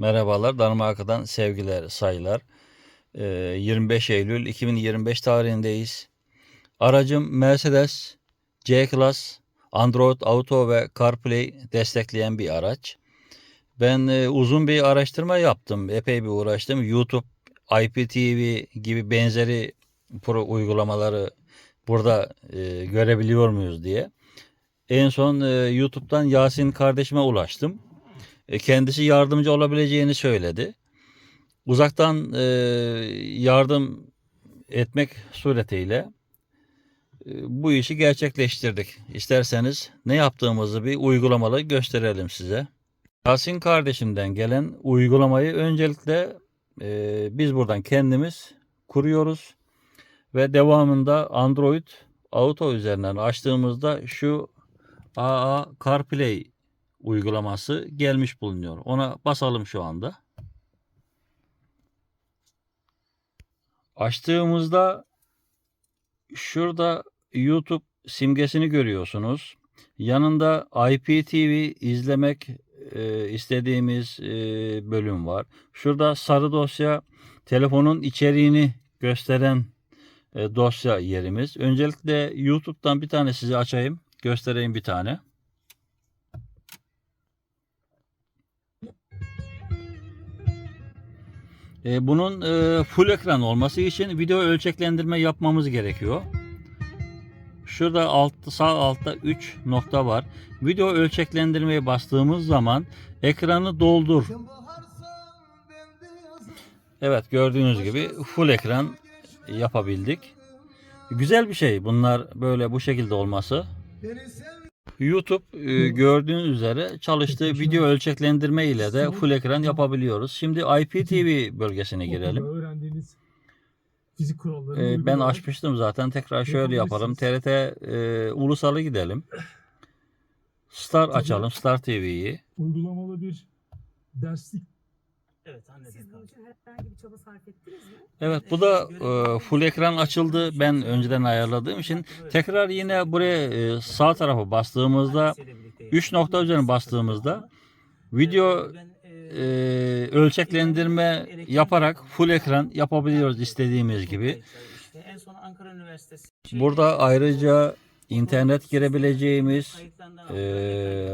Merhabalar, Danimarka'dan sevgiler, sayılar. Ee, 25 Eylül 2025 tarihindeyiz. Aracım Mercedes C-Class, Android Auto ve CarPlay destekleyen bir araç. Ben e, uzun bir araştırma yaptım, epey bir uğraştım. YouTube, IPTV gibi benzeri pro uygulamaları burada e, görebiliyor muyuz diye. En son e, YouTube'dan Yasin kardeşime ulaştım. E, kendisi yardımcı olabileceğini söyledi. Uzaktan e, yardım etmek suretiyle e, bu işi gerçekleştirdik. İsterseniz ne yaptığımızı bir uygulamalı gösterelim size. Yasin kardeşimden gelen uygulamayı öncelikle biz buradan kendimiz kuruyoruz ve devamında Android Auto üzerinden açtığımızda şu AA CarPlay uygulaması gelmiş bulunuyor. Ona basalım şu anda. Açtığımızda şurada YouTube simgesini görüyorsunuz. Yanında IPTV izlemek e, istediğimiz e, bölüm var. Şurada sarı dosya telefonun içeriğini gösteren e, dosya yerimiz. Öncelikle YouTube'dan bir tane size açayım. Göstereyim bir tane. E, bunun e, full ekran olması için video ölçeklendirme yapmamız gerekiyor. Şurada alt, sağ altta 3 nokta var. Video ölçeklendirmeye bastığımız zaman ekranı doldur. Evet gördüğünüz gibi full ekran yapabildik. Güzel bir şey bunlar böyle bu şekilde olması. YouTube e, gördüğünüz üzere çalıştığı video ölçeklendirme ile de full ekran yapabiliyoruz. Şimdi IPTV bölgesine girelim. E, ben açmıştım zaten. Tekrar şöyle yapalım. TRT e, Ulusal'a gidelim. Star açalım. Star TV'yi. uygulamalı bir derslik Evet Siz anladım. bunun için herhangi bir çaba sarf ettiniz mi? Evet bu da e, full ekran açıldı. Ben önceden ayarladığım için tekrar yine buraya e, sağ tarafa bastığımızda 3 nokta üzerine bastığımızda video e, ölçeklendirme yaparak full ekran yapabiliyoruz istediğimiz gibi. En son Ankara Üniversitesi. Burada ayrıca internet girebileceğimiz e,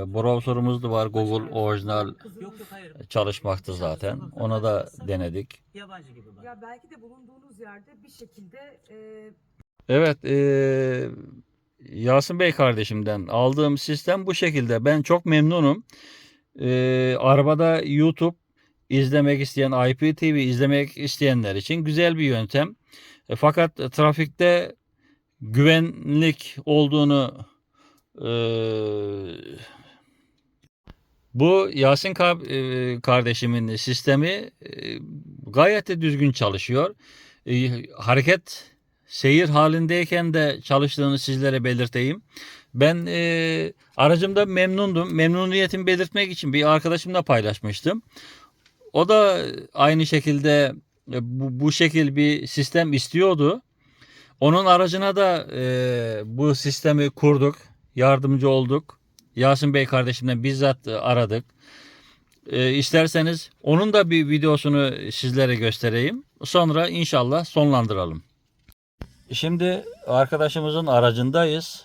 browserımız da var. Google orijinal yok hayır. çalışmakta zaten. Ona da denedik. Yabancı gibi bak. Ya belki de bulunduğunuz yerde bir şekilde e, Evet, eee, Yasin Bey kardeşimden aldığım sistem bu şekilde. Ben çok memnunum. Eee, arabada YouTube izlemek isteyen, IPTV izlemek isteyenler için güzel bir yöntem. E, fakat trafikte güvenlik olduğunu eee, bu Yasin eee, kardeşimin sistemi eee, gayet de düzgün çalışıyor. E, hareket seyir halindeyken de çalıştığını sizlere belirteyim. Ben e, aracımda memnundum. Memnuniyetimi belirtmek için bir arkadaşımla paylaşmıştım. O da aynı şekilde e, bu, bu şekil bir sistem istiyordu. Onun aracına da e, bu sistemi kurduk. Yardımcı olduk. Yasin Bey kardeşimden bizzat e, aradık. E, isterseniz onun da bir videosunu sizlere göstereyim. Sonra inşallah sonlandıralım. Şimdi arkadaşımızın aracındayız.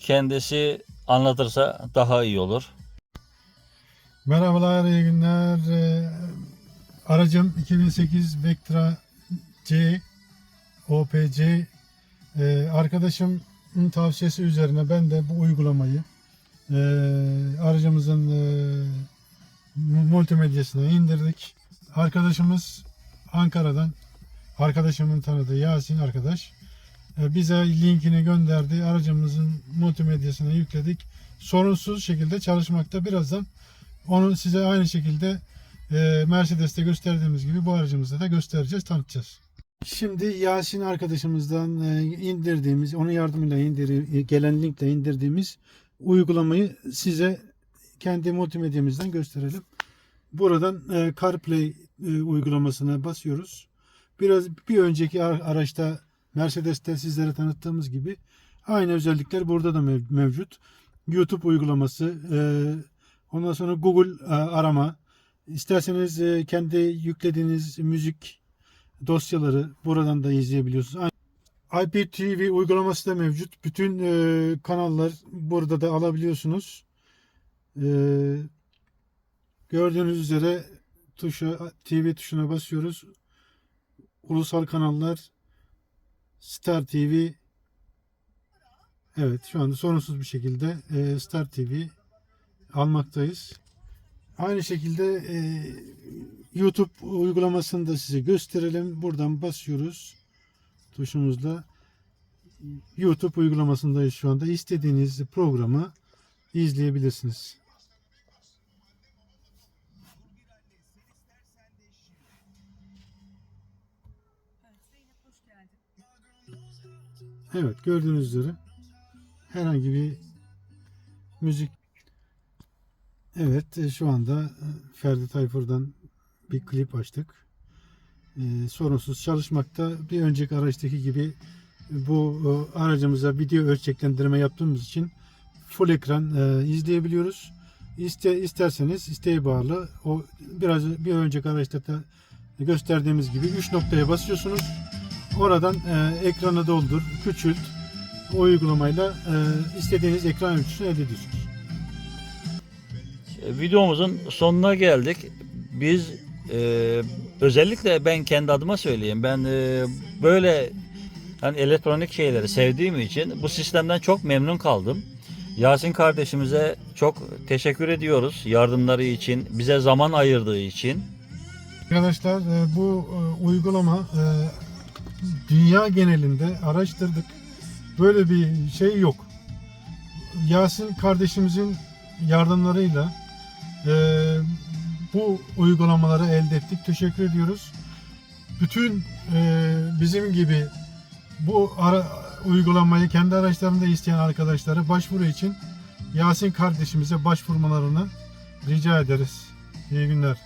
Kendisi anlatırsa daha iyi olur. Merhabalar, iyi günler. Ee, Aracım 2008 Vectra C OPC. Ee, Arkadaşımın tavsiyesi üzerine ben de bu uygulamayı e, aracımızın e, multimedyasına indirdik. Arkadaşımız Ankara'dan, arkadaşımın tanıdığı Yasin arkadaş e, bize linkini gönderdi. Aracımızın multimedyasına yükledik. Sorunsuz şekilde çalışmakta. Birazdan onu size aynı şekilde e, Mercedes'te gösterdiğimiz gibi bu aracımızda da göstereceğiz, tanıtacağız. Şimdi Yasin arkadaşımızdan e, indirdiğimiz, onun yardımıyla indir, gelen linkle indirdiğimiz uygulamayı size kendi multimedyamızdan gösterelim. Buradan e, CarPlay e, uygulamasına basıyoruz. Biraz bir önceki ar- araçta Mercedes'te sizlere tanıttığımız gibi aynı özellikler burada da mev- mevcut. YouTube uygulaması, e, ondan sonra Google e, arama, İsterseniz e, kendi yüklediğiniz müzik dosyaları buradan da izleyebiliyorsunuz. IPTV uygulaması da mevcut. Bütün e, kanallar burada da alabiliyorsunuz. E, gördüğünüz üzere tuşa TV tuşuna basıyoruz. Ulusal kanallar Star TV Evet şu anda sorunsuz bir şekilde e, Star TV almaktayız. Aynı şekilde e, YouTube uygulamasını da size gösterelim. Buradan basıyoruz tuşumuzla. YouTube uygulamasındayız şu anda. İstediğiniz programı izleyebilirsiniz. Evet gördüğünüz üzere herhangi bir müzik Evet e, şu anda e, Ferdi Tayfur'dan bir klip açtık. E, sorunsuz çalışmakta. Bir önceki araçtaki gibi bu e, aracımıza video ölçeklendirme yaptığımız için full ekran izleyebiliyoruz. İste, isterseniz isteğe bağlı o biraz bir önceki araçta da gösterdiğimiz gibi 3 noktaya basıyorsunuz. Oradan e, ekranı doldur, küçült. O uygulamayla e, istediğiniz ekran ölçüsünü elde ediyorsunuz. Videomuzun sonuna geldik. Biz e, özellikle ben kendi adıma söyleyeyim. Ben e, böyle hani elektronik şeyleri sevdiğim için bu sistemden çok memnun kaldım. Yasin kardeşimize çok teşekkür ediyoruz yardımları için, bize zaman ayırdığı için. Arkadaşlar e, bu e, uygulama e, dünya genelinde araştırdık. Böyle bir şey yok. Yasin kardeşimizin yardımlarıyla bu uygulamaları elde ettik. Teşekkür ediyoruz. Bütün e, bizim gibi bu ara, uygulamayı kendi araçlarında isteyen arkadaşları başvuru için Yasin kardeşimize başvurmalarını rica ederiz. İyi günler.